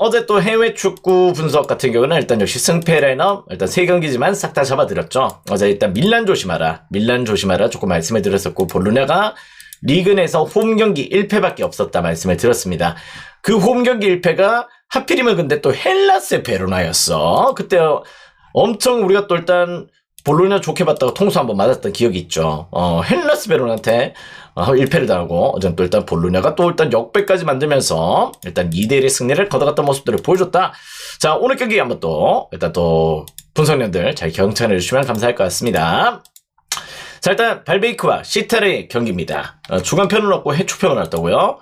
어제 또 해외 축구 분석 같은 경우는 일단 역시 승패 라인업 일단 세 경기지만 싹 다 잡아드렸죠. 어제 일단 밀란 조심하라. 밀란 조심하라 조금 말씀을 드렸었고 볼로냐가 리그 내에서 홈 경기 1패밖에 없었다 말씀을 드렸습니다. 그 홈 경기 1패가 하필이면 근데 또 헬라스 베로나였어. 그때 엄청 우리가 또 일단 볼로냐 좋게 봤다고 통수 한번 맞았던 기억이 있죠. 어, 헬라스 베로나한테 어, 1패를 당하고 어전 또 일단 볼로냐가 또 일단 역배까지 만들면서 일단 2대1의 승리를 거둬갔던 모습들을 보여줬다. 자 오늘 경기 한번 또 일단 또 분석년들 잘 경청해 주시면 감사할 것 같습니다. 자 일단 발베이크와 시타르의 경기입니다. 어, 주간편을 얻고 해초편을 얻었고요.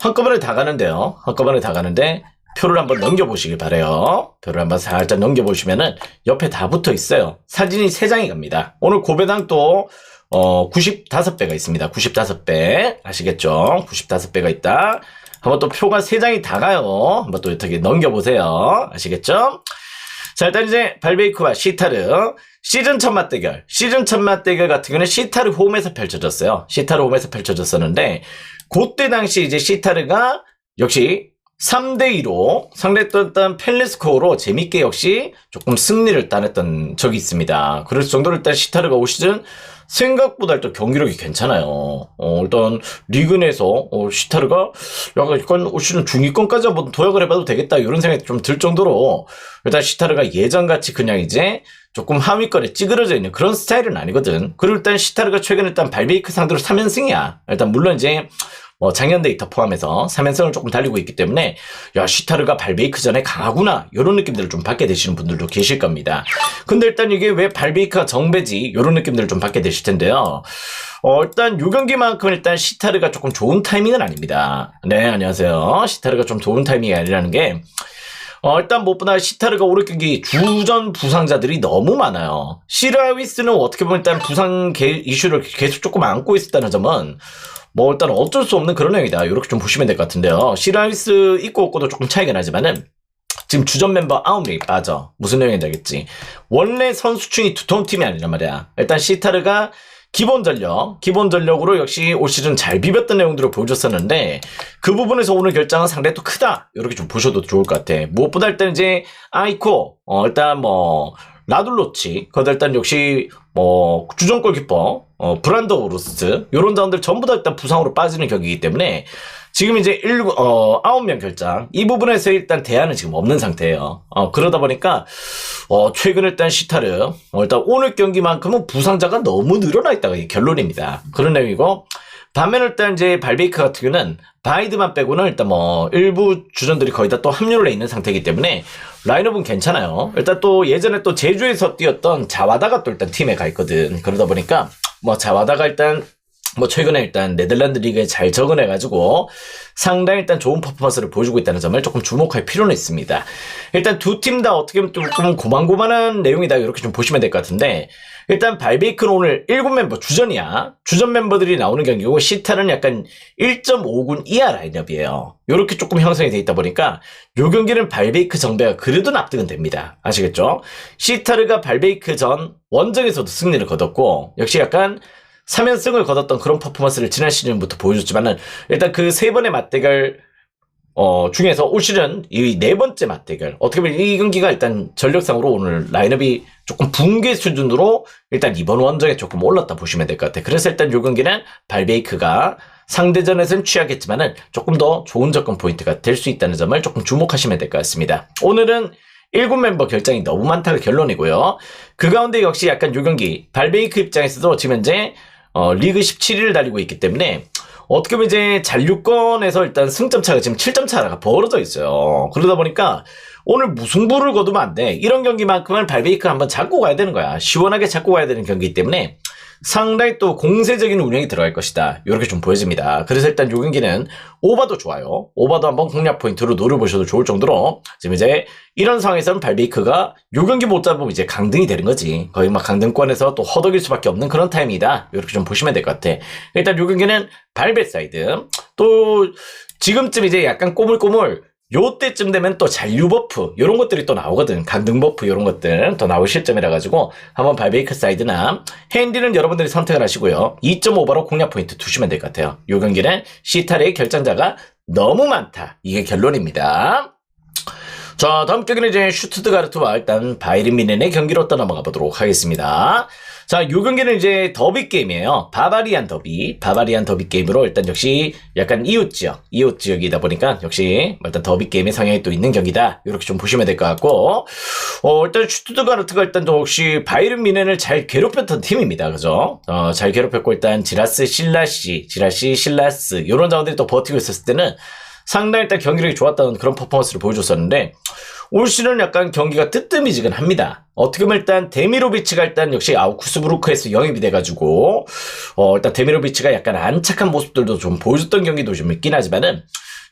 한꺼번에 다 가는데요. 한꺼번에 다 가는데 표를 한번 넘겨보시길 바래요. 표를 한번 살짝 넘겨보시면은 옆에 다 붙어 있어요. 사진이 3장이 갑니다. 오늘 고배당 또 어, 95배가 있습니다. 95배. 아시겠죠? 95배가 있다. 한번 또 표가 3장이 다 가요. 한번 또 어떻게 넘겨보세요. 아시겠죠? 자, 일단 이제 발베이크와 시타르 시즌 첫 맞대결. 시즌 첫 맞대결 같은 경우는 시타르 홈에서 펼쳐졌어요. 시타르 홈에서 펼쳐졌었는데 그때 당시 이제 시타르가 역시 3대2로 상대했던 펠레스코어로 재밌게 역시 조금 승리를 따냈던 적이 있습니다. 그럴 정도로 일단 시타르가 올 시즌 생각보다 일단 경기력이 괜찮아요. 어, 일단 리그 내에서 어, 시타르가 약간 약간 올 시즌 중위권까지 한번 도약을 해봐도 되겠다 이런 생각이 좀 들 정도로 일단 시타르가 예전같이 그냥 이제 조금 하위권에 찌그러져 있는 그런 스타일은 아니거든. 그리고 일단 시타르가 최근 일단 발베이크 상대로 3연승이야. 일단 물론 이제 뭐 작년 데이터 포함해서 3연승을 조금 달리고 있기 때문에 야 시타르가 발베이크 전에 강하구나 이런 느낌들을 좀 받게 되시는 분들도 계실 겁니다. 근데 일단 이게 왜 발베이크가 정배지 이런 느낌들을 좀 받게 되실 텐데요. 어, 일단 요 경기만큼 일단 시타르가 조금 좋은 타이밍은 아닙니다. 네 안녕하세요. 시타르가 좀 좋은 타이밍이 아니라는 게 어, 일단 무엇보다 시타르가 오늘 경기 주전 부상자들이 너무 많아요. 시라위스는 어떻게 보면 일단 부상 개- 이슈를 계속 조금 안고 있었다는 점은 뭐 일단 어쩔 수 없는 그런 행위다. 이렇게 좀 보시면 될 것 같은데요. 시라위스 있고 없고도 조금 차이가 나지만은 지금 주전 멤버 9명이 빠져. 무슨 내용인지 알겠지? 원래 선수층이 두터운 팀이 아니란 말이야. 일단 시타르가 기본 전력, 기본 전력으로 역시 올 시즌 잘 비볐던 내용들을 보여줬었는데 그 부분에서 오늘 결정은 상당히 또 크다. 이렇게 좀 보셔도 좋을 것 같아. 무엇보다 일단 이제 아이코, 어, 일단 뭐 라둘로치, 거기다 일단 역시 뭐 주전 골키퍼, 어, 브란더 오르스트 요런 자원들 전부 다 일단 부상으로 빠지는 경기이기 때문에 지금 이제 일, 어, 아홉 명 결장. 이 부분에서 일단 대안은 지금 없는 상태예요. 어, 그러다 보니까, 어, 최근 일단 시타르, 어, 일단 오늘 경기만큼은 부상자가 너무 늘어나 있다가 이게 결론입니다. 그런 내용이고, 반면 일단 이제 발베이크 같은 경우는 바이드만 빼고는 일단 뭐 일부 주전들이 거의 다 또 합류를 해 있는 상태이기 때문에 라인업은 괜찮아요. 일단 또 예전에 또 제주에서 뛰었던 자와다가 또 일단 팀에 가 있거든. 그러다 보니까 뭐 자와다가 일단 뭐 최근에 일단 네덜란드 리그에 잘 적응해가지고 상당히 일단 좋은 퍼포먼스를 보여주고 있다는 점을 조금 주목할 필요는 있습니다. 일단 두 팀 다 어떻게 보면 조금 고만고만한 내용이다 이렇게 좀 보시면 될 것 같은데 일단 발베이크는 오늘 7멤버 주전이야. 주전 멤버들이 나오는 경기고 시타는 약간 1.5군 이하 라인업이에요. 이렇게 조금 형성이 돼 있다 보니까 요 경기는 발베이크 정배가 그래도 납득은 됩니다. 아시겠죠? 시타르가 발베이크 전 원정에서도 승리를 거뒀고 역시 약간 3연승을 거뒀던 그런 퍼포먼스를 지난 시즌부터 보여줬지만은 일단 그 세 번의 맞대결 어, 중에서 올 시즌 이 네 번째 맞대결 어떻게 보면 이 경기가 일단 전력상으로 오늘 라인업이 조금 붕괴 수준으로 일단 이번 원정에 조금 올랐다 보시면 될 것 같아요. 그래서 일단 이 경기는 발베이크가 상대전에서는 취하겠지만은 조금 더 좋은 접근 포인트가 될 수 있다는 점을 조금 주목하시면 될 것 같습니다. 오늘은 7 멤버 결정이 너무 많다가 결론이고요. 그 가운데 역시 약간 요 경기 발베이크 입장에서도 지금 현재 어, 리그 17위를 달리고 있기 때문에 어떻게 보면 이제 잔류권에서 일단 승점 차가 지금 7점 차가 벌어져 있어요. 그러다 보니까 오늘 무승부를 거두면 안 돼. 이런 경기만큼은 발베이크 한번 잡고 가야 되는 거야. 시원하게 잡고 가야 되는 경기이기 때문에 상당히 또 공세적인 운영이 들어갈 것이다. 이렇게 좀 보여집니다. 그래서 일단 요 경기는 오바도 좋아요. 오바도 한번 공략 포인트로 노려보셔도 좋을 정도로 지금 이제 이런 상황에서는 발베이크가 요 경기 못 잡으면 이제 강등이 되는 거지. 거의 막 강등권에서 또 허덕일 수밖에 없는 그런 타임이다. 이렇게 좀 보시면 될 것 같아. 일단 요 경기는 발베 사이드. 또 지금쯤 이제 약간 꼬물꼬물 요때쯤 되면 또 잔류 버프 요런 것들이 또 나오거든. 강등 버프 요런 것들 더 나올 시점이라 가지고 한번 발베이크 사이드나 핸디는 여러분들이 선택을 하시고요. 2.5바로 공략 포인트 두시면 될 것 같아요. 요 경기는 시타르의 결정자가 너무 많다. 이게 결론입니다. 자, 다음 경기는 이제 슈트트가르트와 일단 바이른 미넨의 경기로 또 넘어가 보도록 하겠습니다. 자, 요 경기는 이제 더비 게임이에요. 바바리안 더비. 바바리안 더비 게임으로 일단 역시 약간 이웃 지역, 이웃 지역이다 보니까 역시 일단 더비 게임의 성향이 또 있는 경기다. 이렇게 좀 보시면 될 것 같고, 어, 일단 슈트트가르트가 일단 또 역시 바이른 미넨을 잘 괴롭혔던 팀입니다. 그죠? 어, 잘 괴롭혔고 일단 지라스 실라시, 지라시 실라스, 요런 자원들이 또 버티고 있었을 때는 상당히 일단 경기력이 좋았다는 그런 퍼포먼스를 보여줬었는데 올 시즌은 약간 경기가 뜨뜨미지근합니다. 어떻게 보면 일단 데미로비치가 일단 역시 아우쿠스부르크에서 영입이 돼가지고 어 일단 데미로비치가 약간 안착한 모습들도 좀 보여줬던 경기도 좀 있긴 하지만은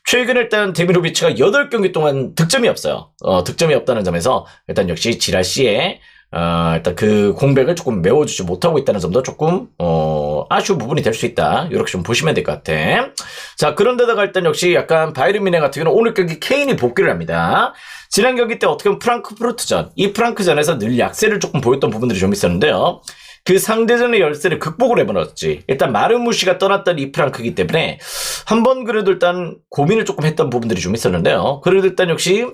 최근 일단 데미로비치가 8경기 동안 득점이 없어요. 어, 득점이 없다는 점에서 일단 역시 지라시의 어, 일단 그 공백을 조금 메워주지 못하고 있다는 점도 조금, 어, 아쉬운 부분이 될 수 있다. 이렇게 좀 보시면 될 것 같아. 자, 그런데다가 일단 역시 약간 바이른 미네 같은 경우는 오늘 경기 케인이 복귀를 합니다. 지난 경기 때 어떻게 보면 프랑크푸르트전, 이 프랑크전에서 늘 약세를 조금 보였던 부분들이 좀 있었는데요. 그 상대전의 열세를 극복을 해버렸지. 일단 마르무시가 떠났던 이 프랑크이기 때문에 한 번 그래도 일단 고민을 조금 했던 부분들이 좀 있었는데요. 그래도 일단 역시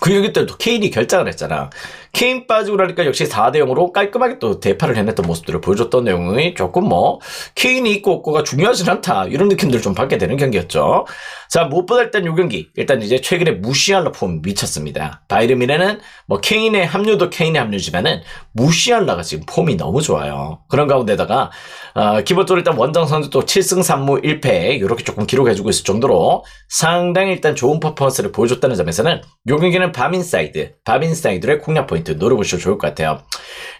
그 경기 때도 케인이 결장을 했잖아. 케인 빠지고 나니까 역시 4대 0으로 깔끔하게 또 대파를 해냈던 모습들을 보여줬던 내용이 조금 뭐 케인이 있고 없고가 중요하진 않다 이런 느낌들을 좀 받게 되는 경기였죠. 자 무엇보다 일단 이 경기 일단 이제 최근에 무시할라 폼 미쳤습니다. 바이르민에는 뭐 케인의 합류도 케인의 합류지만은 무시할라가 지금 폼이 너무 좋아요. 그런 가운데다가 어, 기본적으로 일단 원정 선수 또 7승 3무 1패 이렇게 조금 기록해주고 있을 정도로 상당히 일단 좋은 퍼포먼스를 보여줬다는 점에서는 요 경기는 바민사이드 바민사이드의 공략 포인트 노려보시면 좋을 것 같아요.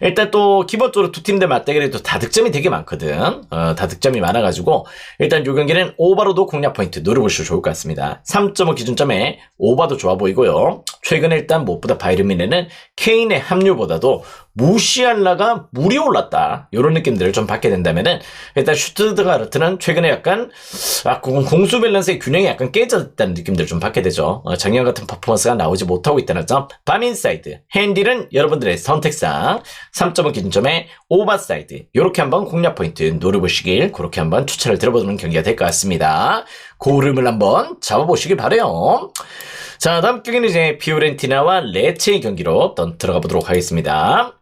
일단 또 기본적으로 두 팀들 맞대결에도 다 득점이 되게 많거든. 어, 다 득점이 많아가지고 일단 요 경기는 오바로도 공략 포인트 노려보시면 좋을 것 같습니다. 3.5 기준점에 오바도 좋아 보이고요. 최근에 일단 무엇보다 바이르민에는 케인의 합류보다도 무시할라가 물이 올랐다. 이런 느낌들을 좀 받게 된다면은 일단 슈트드가르트는 최근에 약간 아, 공- 공수 밸런스의 균형이 약간 깨졌다는 느낌들을 좀 받게 되죠. 어, 작년 같은 퍼포먼스가 나오지 못하고 있다는 점. 밤인사이드, 핸딜은 여러분들의 선택상 3.5 기준점에 오버사이드 이렇게 한번 공략 포인트 노려보시길 그렇게 한번 추천을 드려보는 경기가 될 것 같습니다. 고름을 한번 잡아보시길 바래요. 자, 다음 경기는 이제 피오렌티나와 레체의 경기로 또 들어가 보도록 하겠습니다.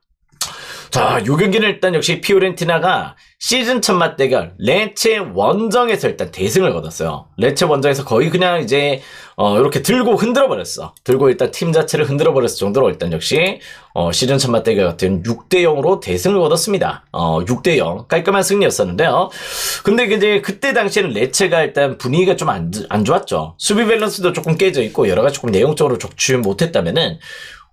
자, 요 경기는 일단 역시 피오렌티나가 시즌 첫 맞대결 레체 원정에서 일단 대승을 거뒀어요. 레체 원정에서 거의 그냥 이제 어 이렇게 들고 흔들어 버렸어. 들고 일단 팀 자체를 흔들어 버렸을 정도로 일단 역시 어 시즌 첫 맞대결 같은 6대 0으로 대승을 거뒀습니다. 어 6대 0 깔끔한 승리였었는데요. 근데 이제 그때 당시에는 레체가 일단 분위기가 좀안 안 좋았죠. 수비 밸런스도 조금 깨져 있고 여러 가지 조금 내용적으로 적출 못했다면은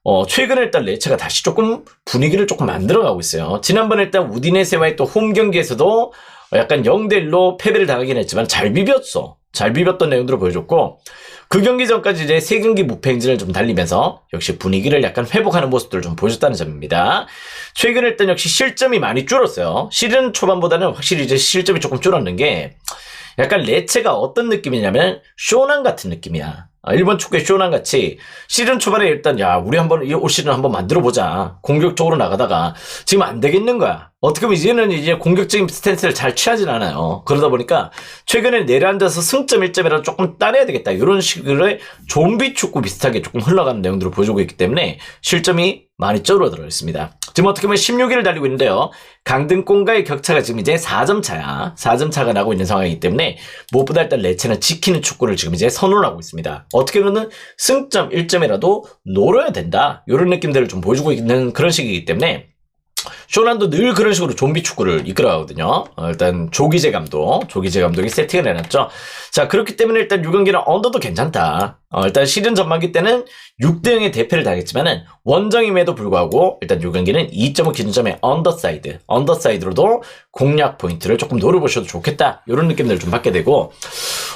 어, 최근에 일단 레체가 다시 조금 분위기를 조금 만들어가고 있어요. 지난번에 일단 우디네세와의 또 홈 경기에서도 약간 0대1로 패배를 당하긴 했지만 잘 비볐어. 잘 비볐던 내용들을 보여줬고, 그 경기 전까지 이제 세 경기 무패 행진을 좀 달리면서 역시 분위기를 약간 회복하는 모습들을 좀 보여줬다는 점입니다. 최근에 일단 역시 실점이 많이 줄었어요. 시즌 초반보다는 확실히 이제 실점이 조금 줄었는 게, 약간 레체가 어떤 느낌이냐면 쇼난 같은 느낌이야. 아, 일본 축구의 쇼난 같이 시즌 초반에 일단 야 우리 한번 이올 시즌 한번 만들어 보자 공격적으로 나가다가 지금 안 되겠는 거야. 어떻게 보면 이제는 이제 공격적인 스탠스를 잘 취하진 않아요. 그러다 보니까 최근에 내려앉아서 승점 1점이라도 조금 따내야 되겠다. 이런 식의 좀비 축구 비슷하게 조금 흘러가는 내용들을 보여주고 있기 때문에 실점이 많이 줄어들어 있습니다. 지금 어떻게 보면 16위를 달리고 있는데요. 강등권과의 격차가 지금 이제 4점 차야. 4점 차가 나고 있는 상황이기 때문에 무엇보다 일단 레체는 지키는 축구를 지금 이제 선언하고 있습니다. 어떻게 보면 승점 1점이라도 노려야 된다. 이런 느낌들을 좀 보여주고 있는 그런 시기이기 때문에 쇼란도 늘 그런 식으로 좀비 축구를 이끌어가거든요. 어, 일단 조기재 감독, 조기재 감독이 세팅을 해놨죠. 자 그렇기 때문에 일단 6경기는 언더도 괜찮다. 어, 일단 시즌 전반기 때는 6대 0의 대패를 당했지만은 원정임에도 불구하고 일단 6경기는 2.5 기준점의 언더사이드, 언더사이드로도 공략 포인트를 조금 노려보셔도 좋겠다. 이런 느낌들을 좀 받게 되고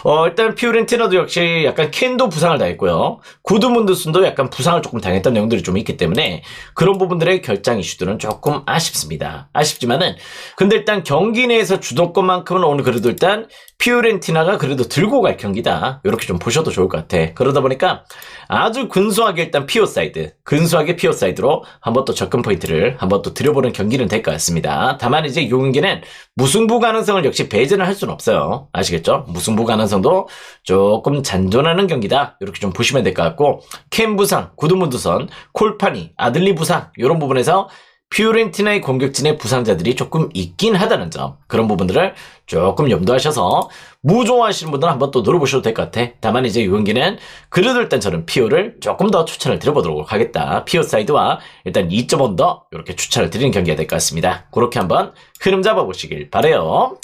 어, 일단 피오렌티나도 역시 약간 켄도 부상을 당했고요. 구드문드슨도 약간 부상을 조금 당했던 내용들이 좀 있기 때문에 그런 부분들의 결장 이슈들은 조금 아쉽습니다. 아쉽지만은 근데 일단 경기 내에서 주도권만큼은 오늘 그래도 일단 피오렌티나가 그래도 들고 갈 경기다. 이렇게 좀 보셔도 좋을 것 같아. 그러다 보니까 아주 근소하게 일단 피오 사이드, 근소하게 피오 사이드로 한번 또 접근 포인트를 한번 또 들여보는 경기는 될 것 같습니다. 다만 이제 이 경기는 무승부 가능성을 역시 배제는 할 수는 없어요. 아시겠죠? 무승부 가능성도 조금 잔존하는 경기다. 이렇게 좀 보시면 될 것 같고 캠 부상, 구두문두선, 콜파니, 아들리 부상 이런 부분에서 피오렌티나의 공격진의 부상자들이 조금 있긴 하다는 점. 그런 부분들을 조금 염두하셔서 무좋아하시는 분들은 한번 또 노려보셔도 될 것 같아. 다만 이제 이 경기는 그래도 일단 저는 피오를 조금 더 추천을 드려보도록 하겠다. 피오 사이드와 일단 2.5 더 이렇게 추천을 드리는 경기가 될 것 같습니다. 그렇게 한번 흐름 잡아보시길 바래요.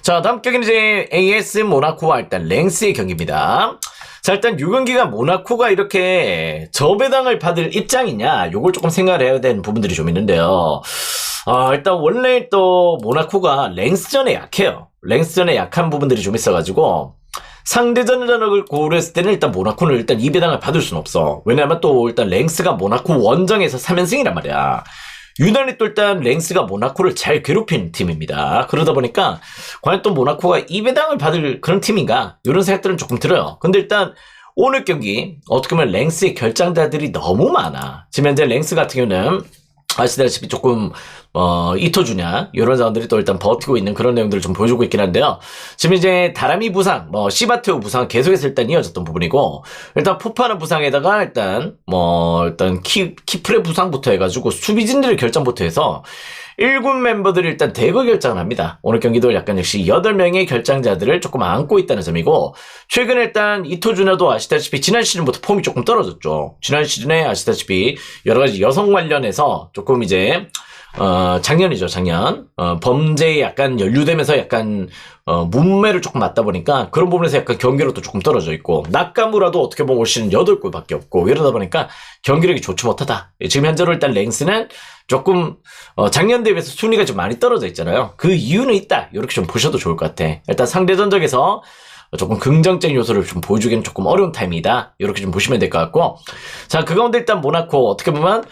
자 다음 경기는 이제 AS 모나코와 일단 랭스의 경기입니다 자, 일단 6경기가 모나코가 이렇게 저배당을 받을 입장이냐, 요걸 조금 생각을 해야 되는 부분들이 좀 있는데요. 아, 일단 원래 또 모나코가 랭스전에 약해요. 랭스전에 약한 부분들이 좀 있어가지고, 상대전을 고려했을 때는 일단 모나코는 일단 2배당을 받을 수는 없어. 왜냐면 또 일단 랭스가 모나코 원정에서 3연승이란 말이야. 유난히 또 일단 랭스가 모나코를 잘 괴롭힌 팀입니다. 그러다 보니까 과연 또 모나코가 2배당을 받을 그런 팀인가? 이런 생각들은 조금 들어요. 근데 일단 오늘 경기 어떻게 보면 랭스의 결장자들이 너무 많아. 지금 현재 랭스 같은 경우는 아시다시피 조금 어 이토주냐 이런 자원들이 또 일단 버티고 있는 그런 내용들을 좀 보여주고 있긴 한데요. 지금 이제 다라미 부상, 뭐 시바테오 부상 계속해서 일단 이어졌던 부분이고 일단 포파는 부상에다가 일단 뭐 일단 키 키프레 부상부터 해가지고 수비진들의 결정부터 해서 1군 멤버들이 일단 대거 결정을 합니다. 오늘 경기도 약간 역시 8명의 결장자들을 조금 안고 있다는 점이고, 최근에 일단 이토준화도 아시다시피 지난 시즌부터 폼이 조금 떨어졌죠. 지난 시즌에 아시다시피 여러 가지 여성 관련해서 조금 이제, 어, 작년이죠, 작년. 어, 범죄에 약간 연루되면서 약간, 어, 문매를 조금 맞다 보니까 그런 부분에서 약간 경기력도 조금 떨어져 있고, 낙가무라도 어떻게 보면 올 시즌 8골 밖에 없고, 이러다 보니까 경기력이 좋지 못하다. 지금 현재로 일단 랭스는 조금, 어, 작년 대비해서 순위가 좀 많이 떨어져 있잖아요. 그 이유는 있다. 이렇게 좀 보셔도 좋을 것 같아. 일단 상대 전적에서 조금 긍정적인 요소를 좀 보여주기는 조금 어려운 타임이다. 이렇게 좀 보시면 될 것 같고. 자, 그 가운데 일단 모나코 어떻게 보면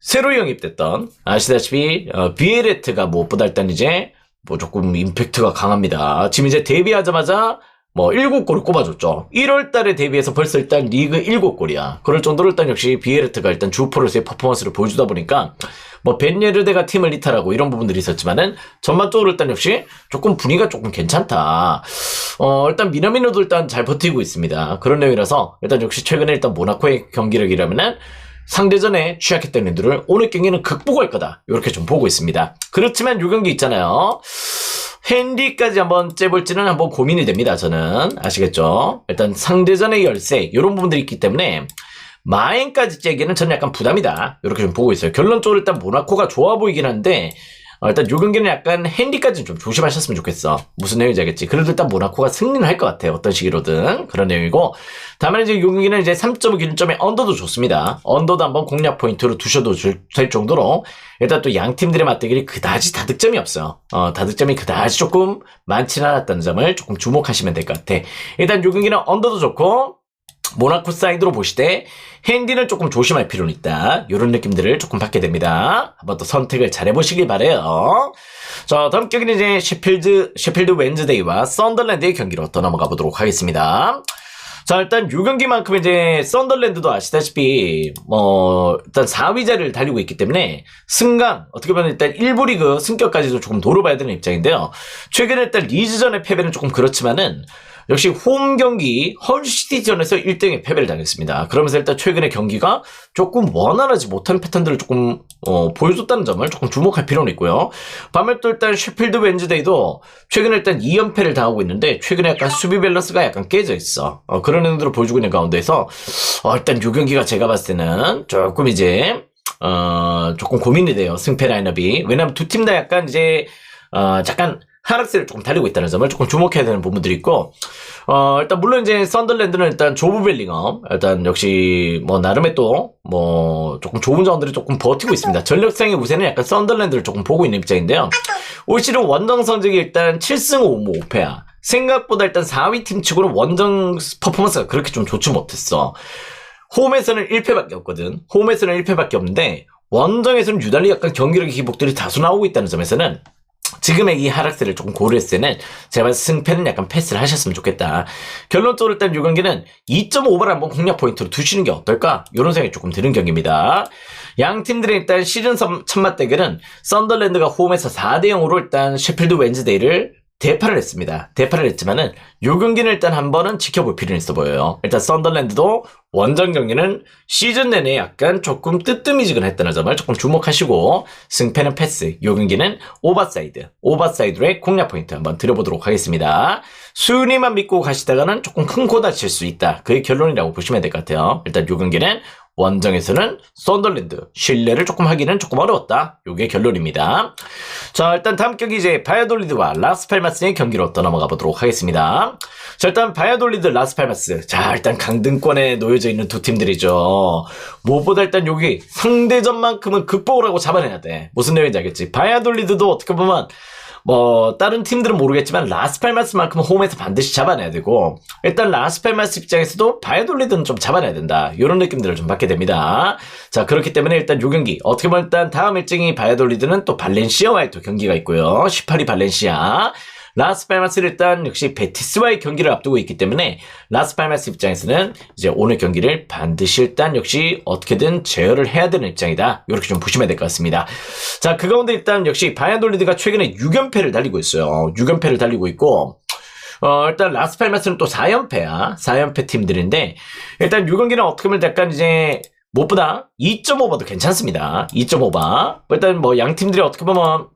새로 영입됐던 아시다시피 어, 비에레트가 무엇보다 일단 이제 뭐 조금 임팩트가 강합니다. 지금 이제 데뷔하자마자 뭐 7골을 꼽아줬죠. 1월 달에 데뷔해서 벌써 일단 리그 7골이야. 그럴 정도로 일단 역시 비에르트가 일단 주포로서의 퍼포먼스를 보여주다 보니까 뭐 벤예르데가 팀을 이탈하고 이런 부분들이 있었지만은 전반적으로 일단 역시 조금 분위기가 조금 괜찮다. 어 일단 미나미노도 일단 잘 버티고 있습니다. 그런 내용이라서 일단 역시 최근에 일단 모나코의 경기력이라면은 상대전에 취약했던 애들을 오늘 경기는 극복할 거다. 이렇게 좀 보고 있습니다. 그렇지만 요 경기 있잖아요. 핸디까지 한번 째볼지는 한번 고민이 됩니다. 저는 아시겠죠? 일단 상대전의 열세 이런 부분들이 있기 때문에 마행까지 째기는 저는 약간 부담이다. 이렇게 좀 보고 있어요. 결론적으로 일단 모나코가 좋아 보이긴 한데 어, 일단 요 경기는 약간 핸디까지는 좀 조심하셨으면 좋겠어. 무슨 내용인지 알겠지? 그래도 일단 모나코가 승리는 할 것 같아요. 어떤 식으로든. 그런 내용이고. 다만 이제 요 경기는 이제 3.5 기준점의 언더도 좋습니다. 언더도 한번 공략 포인트로 두셔도 줄- 될 정도로 일단 또 양 팀들의 맞대결이 그다지 다득점이 없어요. 어, 다득점이 그다지 조금 많지는 않았다는 점을 조금 주목하시면 될 것 같아. 일단 요 경기는 언더도 좋고 모나코 사이드로 보시되 핸디는 조금 조심할 필요는 있다. 이런 느낌들을 조금 받게 됩니다. 한번 또 선택을 잘 해보시길 바래요. 자, 다음 경기는 이제 셰필드 셰필드 웬즈데이와 썬더랜드의 경기로 또 넘어가 보도록 하겠습니다. 자, 일단 요 경기만큼 이제 썬더랜드도 아시다시피 뭐 일단 4위 자리를 달리고 있기 때문에 승강 어떻게 보면 일단 1부 리그 승격까지도 조금 노려봐야 되는 입장인데요. 최근에 일단 리즈전의 패배는 조금 그렇지만은 역시 홈 경기 헐시티전에서 1등의 패배를 당했습니다. 그러면서 일단 최근의 경기가 조금 원활하지 못한 패턴들을 조금 어, 보여줬다는 점을 조금 주목할 필요는 있고요. 반면 또 일단 셰필드 웬즈데이도 최근에 일단 2연패를 당하고 있는데 최근에 약간 수비 밸런스가 약간 깨져 있어. 어, 그런 행동들을 보여주고 있는 가운데서 어, 일단 요 경기가 제가 봤을 때는 조금 이제 어, 조금 고민이 돼요. 승패 라인업이. 왜냐면 두팀 다 약간 이제 어, 잠깐 하락세를 조금 달리고 있다는 점을 조금 주목해야 되는 부분들이 있고, 어, 일단, 물론 이제, 썬더랜드는 일단 조브 벨링엄, 일단 역시, 뭐, 나름의 또, 뭐, 조금 좋은 자원들이 조금 버티고 있습니다. 전력상의 우세는 약간 썬더랜드를 조금 보고 있는 입장인데요. 올 시즌 원정 성적이 일단 7승 5무 5패야. 생각보다 일단 4위 팀 치고는 원정 퍼포먼스가 그렇게 좀 좋지 못했어. 홈에서는 1패밖에 없거든. 홈에서는 1패밖에 없는데, 원정에서는 유달리 약간 경기력의 기복들이 다소 나오고 있다는 점에서는 지금의 이 하락세를 조금 고려했을 때는 제발 승패는 약간 패스를 하셨으면 좋겠다. 결론적으로 일단 이 경기는 2.5발 한번 공략 포인트로 두시는 게 어떨까? 이런 생각이 조금 드는 경기입니다. 양 팀들의 일단 시즌 선- 첫맛 대결은 썬더랜드가 홈에서 4대 0으로 일단 셰필드 웬즈데이를 대파를 했습니다. 대파를 했지만은 요 경기는 일단 한 번은 지켜볼 필요는 있어 보여요. 일단 썬더랜드도 원정 경기는 시즌 내내 약간 조금 뜨뜨미지근했다는 점을 조금 주목하시고 승패는 패스, 요 경기는 오버사이드, 오버사이드의 공략 포인트 한번 드려보도록 하겠습니다. 순위만 믿고 가시다가는 조금 큰 코 다칠 수 있다. 그게 결론이라고 보시면 될 것 같아요. 일단 요 경기는 원정에서는 썬더랜드 신뢰를 조금 하기는 조금 어려웠다. 요게 결론입니다. 자 일단 다음 경기 이제 바이아돌리드와 라스팔마스의 경기로 또 넘어가 보도록 하겠습니다. 자 일단 바이아돌리드 라스팔마스 자 일단 강등권에 놓여져 있는 두 팀들이죠. 무엇보다 일단 여기 상대전만큼은 극복을 하고 잡아내야 돼. 무슨 내용인지 알겠지? 바이아돌리드도 어떻게 보면 뭐 다른 팀들은 모르겠지만 라스팔마스만큼은 홈에서 반드시 잡아내야 되고 일단 라스팔마스 입장에서도 바이돌리드는 좀 잡아내야 된다. 이런 느낌들을 좀 받게 됩니다. 자 그렇기 때문에 일단 요 경기 어떻게 보면 일단 다음 일정이 바이돌리드는 또 발렌시아와의 또 경기가 있고요. 18위 발렌시아 라스팔마스를 일단 역시 베티스와의 경기를 앞두고 있기 때문에 라스팔마스 입장에서는 이제 오늘 경기를 반드시 일단 역시 어떻게든 제어를 해야 되는 입장이다 이렇게 좀 보시면 될 것 같습니다 자, 그 가운데 일단 역시 바이아돌리드가 최근에 6연패를 달리고 있어요. 6연패를 달리고 있고, 어, 일단 라스팔마스는 또 4연패야. 4연패 팀들인데, 일단 6경기는 어떻게 보면 약간 이제, 무엇보다 2.5봐도 괜찮습니다. 2.5봐. 일단 뭐 양 팀들이 어떻게 보면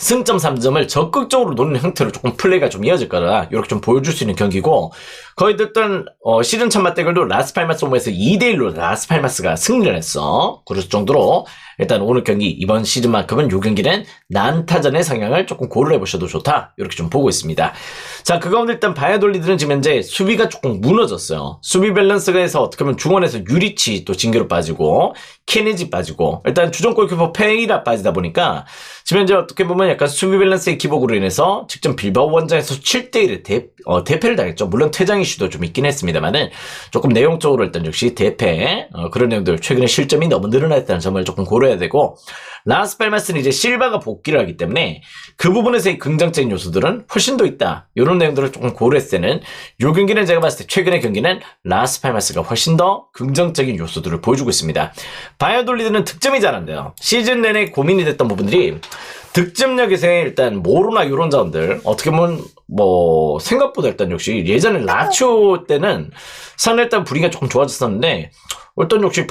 승점 3점을 적극적으로 노리는 형태로 조금 플레이가 좀 이어질 거라 이렇게 좀 보여줄 수 있는 경기고 거의 됐던 어, 시즌 첫 맞대결도 라스팔마스 홈에서 2대1로 라스팔마스가 승리를 했어. 그럴 정도로 일단 오늘 경기 이번 시즌만큼은 요 경기는 난타전의 성향을 조금 고려해 보셔도 좋다. 이렇게 좀 보고 있습니다 자그 가운데 일단 바야돌리드는 지금 현재 수비가 조금 무너졌어요 수비 밸런스가 해서 어떻게 보면 중원에서 유리치 또 징계로 빠지고 케네지 빠지고 일단 주전 골키퍼 페이라 빠지다 보니까 지금 현재 어떻게 보면 약간 수비 밸런스의 기복으로 인해서 직접 빌바오 원장에서 7대1의 대, 어, 대패를 당했죠. 물론 퇴장 이슈도 좀 있긴 했습니다만은 조금 내용적으로 일단 역시 대패 어, 그런 내용들 최근에 실점이 너무 늘어났다는 점을 조금 고려해야 되고 라스팔마스는 이제 실바가 복귀를 하기 때문에 그 부분에서의 긍정적인 요소들은 훨씬 더 있다. 이런 내용들을 조금 고려했을 때는 요 경기는 제가 봤을 때 최근의 경기는 라스 팔마스가 훨씬 더 긍정적인 요소들을 보여주고 있습니다. 바이오돌리드는 득점이 잘 안 돼요. 시즌 내내 고민이 됐던 부분들이 득점력에서의 일단 모로나 이런 자원들 어떻게 보면 뭐 생각보다 일단 역시 예전에 라치오 때는 상당히 일단 분위기가 조금 좋아졌었는데 일단 역시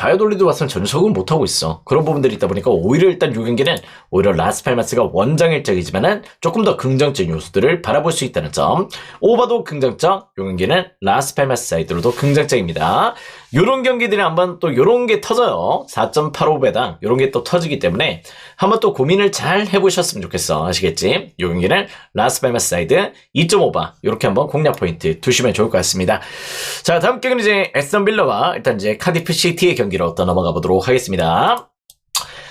와서는 전혀 적응 못하고 있어. 그런 부분들이 있다 보니까 오히려 일단 요 경기는 오히려 라스팔마스가 원정 일적이지만은 조금 더 긍정적인 요소들을 바라볼 수 있다는 점. 오바도 긍정적, 요 경기는 라스팔마스 사이드로도 긍정적입니다. 요런 경기들이 한번 또 요런 게 터져요. 4.85배당 요런 게 또 터지기 때문에 한번 또 고민을 잘 해보셨으면 좋겠어. 아시겠지? 요 경기는 라스팔마스 사이드 2.5바 요렇게 한번 공략 포인트 두시면 좋을 것 같습니다. 자 다음 경기는 이제 에스턴 빌러와 일단 이제 카디프 시티의 경기로 또 넘어가 보도록 하겠습니다.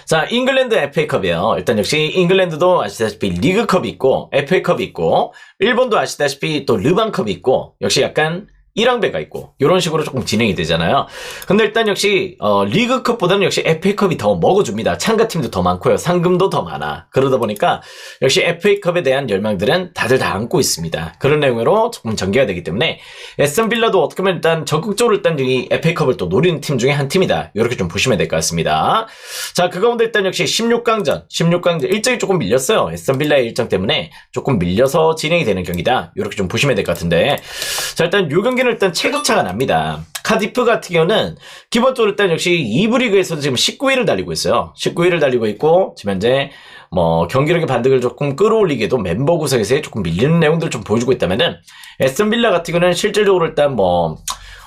자, 잉글랜드 FA컵이에요. 일단 역시 잉글랜드도 아시다시피 리그컵이 있고 FA컵이 있고 일본도 아시다시피 또 르반컵이 있고 역시 약간 1항배가 있고 이런 식으로 조금 진행이 되잖아요. 근데 일단 역시 어, 리그컵보다는 역시 FA컵이 더 먹어줍니다. 참가팀도 더 많고요. 상금도 더 많아. 그러다 보니까 역시 FA컵에 대한 열망들은 다들 다 안고 있습니다. 그런 내용으로 조금 전개가 되기 때문에 에스턴 빌라도 어떻게 보면 일단 적극적으로 일단 이 FA컵을 또 노리는 팀 중에 한 팀이다. 이렇게 좀 보시면 될 것 같습니다. 자, 그 가운데 일단 역시 16강전, 16강전 일정이 조금 밀렸어요. 에스턴 빌라의 일정 때문에 조금 밀려서 진행이 되는 경기다. 이렇게 좀 보시면 될 것 같은데. 자, 일단 요 경기는 일단 체급차가 납니다. 카디프 같은 경우는 기본적으로 일단 역시 2부 리그에서 지금 19위를 달리고 있어요. 19위를 달리고 있고 지금 현재 뭐 경기력의 반등을 조금 끌어올리기에도 멤버 구성에서 조금 밀리는 내용들을 좀 보여주고 있다면은 에스턴 빌라 같은 경우는 실질적으로 일단 뭐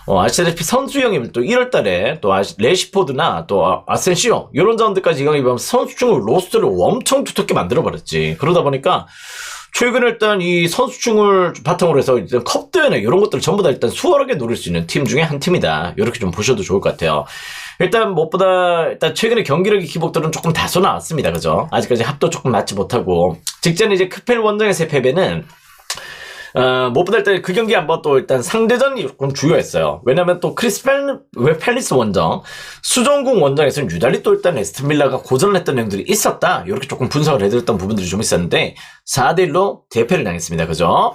어, 아시다시피 선수 영입을 또 1월 달에 또 아시- 레시포드나 또 아- 아센시오 이런 자원들까지 영입하면서 선수층을 로스트를 엄청 두텁게 만들어버렸지. 그러다 보니까 최근에 일단 이 선수층을 바탕으로 해서 일단 컵 대회나 이런 것들을 전부 다 일단 수월하게 노릴 수 있는 팀 중에 한 팀이다. 이렇게 좀 보셔도 좋을 것 같아요. 일단 무엇보다 일단 최근에 경기력의 기복들은 조금 다소 나왔습니다. 그죠? 아직까지 합도 조금 맞지 못하고 직전에 이제 크펠 원정에서의 패배는 어, 무엇보다 일단 그 경기 한번 또 일단 상대전이 조금 중요했어요. 왜냐면 또 크리스 펠, 왜 펠리스 원정, 수정궁 원정에서는 유달리 또 일단 에스튼 밀라가 고전을 했던 내용들이 있었다. 이렇게 조금 분석을 해드렸던 부분들이 좀 있었는데, 4대1로 대패를 당했습니다. 그죠?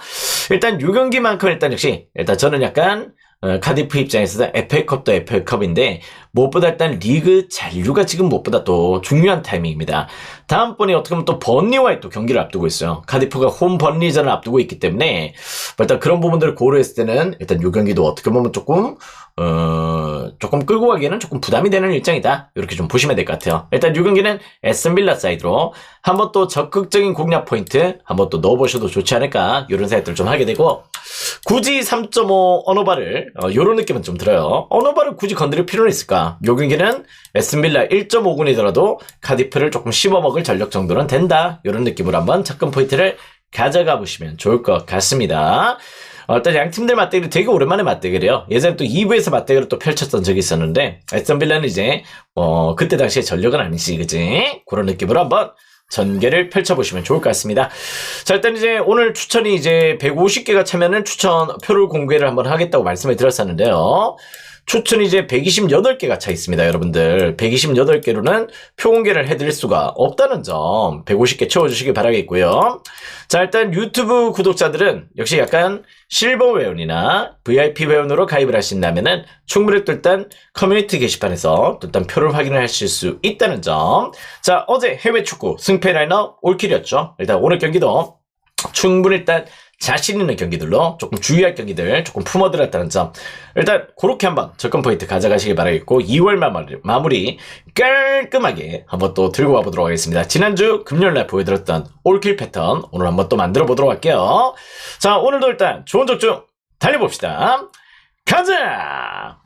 일단 요 경기만큼 일단 역시, 일단 저는 약간, 어, 카디프 입장에서는 FA컵도 FA컵인데 무엇보다 일단 리그 잔류가 지금 무엇보다 또 중요한 타이밍입니다. 다음번에 어떻게 보면 또 번리와의 또 경기를 앞두고 있어요. 카디프가 홈 번리전을 앞두고 있기 때문에 뭐 일단 그런 부분들을 고려했을 때는 일단 요 경기도 어떻게 보면 조금 어 조금 끌고 가기에는 조금 부담이 되는 일정이다. 이렇게 좀 보시면 될 것 같아요. 일단 요 경기는 에스빌라 사이드로 한번 또 적극적인 공략 포인트 한번 또 넣어보셔도 좋지 않을까 이런 생각들을 좀 하게 되고 굳이 3.5 언어바를 어, 요런 느낌은 좀 들어요. 언어바를 굳이 건드릴 필요는 있을까? 요 경기는 에스밀라 1.5군이더라도 카디프를 조금 씹어먹을 전력 정도는 된다. 요런 느낌으로 한번 접근 포인트를 가져가 보시면 좋을 것 같습니다. 어, 일단 양 팀들 맞대결이 되게 오랜만에 맞대결이에요. 예전에 또 2부에서 맞대결을 또 펼쳤던 적이 있었는데 에스턴 빌라는 이제 어 그때 당시에 전력은 아니지 그지? 그런 느낌으로 한번 전개를 펼쳐보시면 좋을 것 같습니다. 자, 일단 이제 오늘 추천이 이제 150개가 차면은 추천 표를 공개를 한번 하겠다고 말씀을 드렸었는데요. 추천이 이제 128개가 차 있습니다, 여러분들. 128개로는 표 공개를 해드릴 수가 없다는 점 150개 채워주시기 바라겠고요. 자, 일단 유튜브 구독자들은 역시 약간 실버 회원이나 VIP 회원으로 가입을 하신다면은 충분히 또 일단 커뮤니티 게시판에서 또 일단 표를 확인을 하실 수 있다는 점. 자, 어제 해외 축구 승패 라인업 올킬이었죠. 일단 오늘 경기도 충분히 일단 자신 있는 경기들로 조금 주의할 경기들 조금 품어들었다는 점. 일단 그렇게 한번 접근 포인트 가져가시기 바라겠고 2월 마무리, 마무리 깔끔하게 한번 또 들고 와보도록 하겠습니다. 지난주 금요일날 보여드렸던 올킬 패턴 오늘 한번 또 만들어 보도록 할게요. 자 오늘도 일단 좋은 적중 달려봅시다. 가자!